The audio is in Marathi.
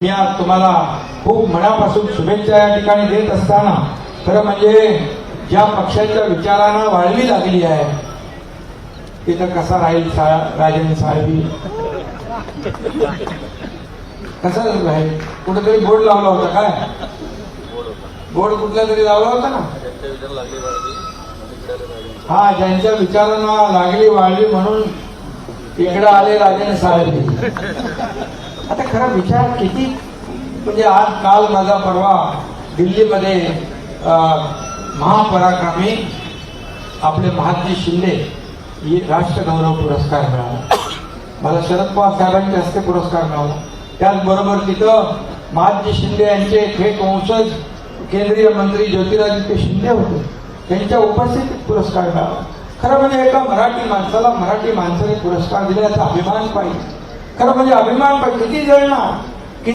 मी आज तुम्हाला खूप मनापासून शुभेच्छा या ठिकाणी देत असताना खरं म्हणजे ज्या पक्षाच्या विचारांना वाळवी लागली आहे तिथं कसा राहील सा राजन साहेबी? कसा राहील? कुठेतरी बोर्ड लावला होता काय? बोर्ड कुठल्या तरी लावला होता ना? हा ज्यांच्या विचारांना लागली वाढली म्हणून इकडे आले राजन साहेबी. आता खरा विचार किती? म्हणजे आज काल माझा परवा दिल्लीमध्ये महापराक्रमी आपले महाजी शिंदे ही राष्ट्रगौरव पुरस्कार मिळाला. मला शरद पवार साहेबांच्या हस्ते पुरस्कार मिळाला. त्याचबरोबर तिथं महाजी शिंदे यांचे थेट वंशज केंद्रीय मंत्री ज्योतिरादित्य शिंदे होते. त्यांच्या उपस्थितीत पुरस्कार मिळाला. खरं म्हणजे एका मराठी माणसाला मराठी माणसाने पुरस्कार दिल्याचा अभिमान पाहिजे. खरं म्हणजे अभिमान पाहिजे किती जण ना